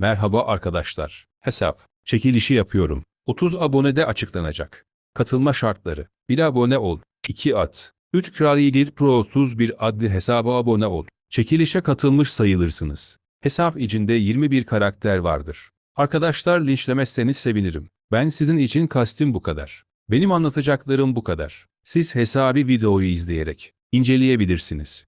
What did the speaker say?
Merhaba arkadaşlar. Hesap. Çekilişi yapıyorum. 30 abonede açıklanacak. Katılma şartları. 1 abone ol. 2 at. 3 Kraliyedir Pro 31 adlı hesaba abone ol. Çekilişe katılmış sayılırsınız. Hesap içinde 21 karakter vardır. Arkadaşlar linçlemezseniz sevinirim. Ben sizin için kastim bu kadar. Benim anlatacaklarım bu kadar. Siz hesabı videoyu izleyerek inceleyebilirsiniz.